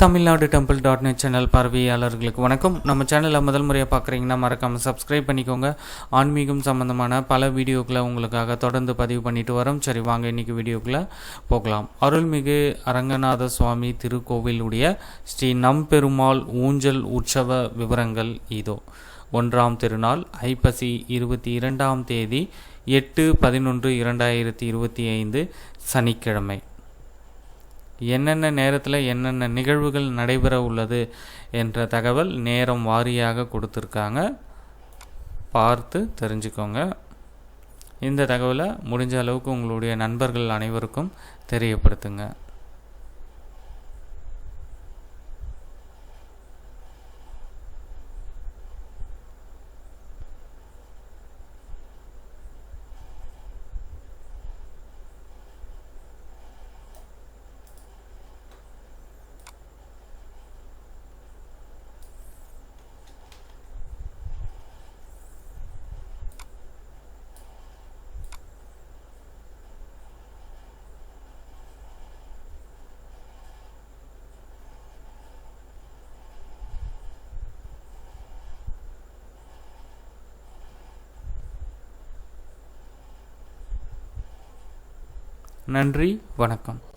Tamil Nadu temple dot net channel பார்வையாளர்களுக்கு வணக்கம். நம்ம சேனலை முதல் முறையாக பார்க்குறீங்கன்னா மறக்காமல் சப்ஸ்கிரைப் பண்ணிக்கோங்க. ஆன்மீகம் சம்பந்தமான பல வீடியோக்களை உங்களுக்காக தொடர்ந்து பதிவு பண்ணிட்டு வரோம். சரி வாங்க இன்னைக்கு வீடியோக்குள்ளே போகலாம். அருள்மிகு அரங்கநாத சுவாமி திருக்கோவிலுடைய ஸ்ரீ நம்பெருமாள் ஊஞ்சல் உற்சவ விவரங்கள் இதோ. ஒன்றாம் திருநாள் ஐப்பசி இருபத்தி இரண்டாம் தேதி எட்டு பதினொன்று இரண்டாயிரத்தி இருபத்தி ஐந்து சனிக்கிழமை. என்னென்ன நேரத்தில் என்னென்ன நிகழ்வுகள் நடைபெற உள்ளது என்ற தகவல் நேரம் வாரியாக கொடுத்துருக்காங்க. பார்த்து தெரிஞ்சுக்கோங்க. இந்த தகவலை முடிஞ்ச அளவுக்கு உங்களுடைய நண்பர்கள் அனைவருக்கும் தெரியப்படுத்துங்க. நன்றி வணக்கம்.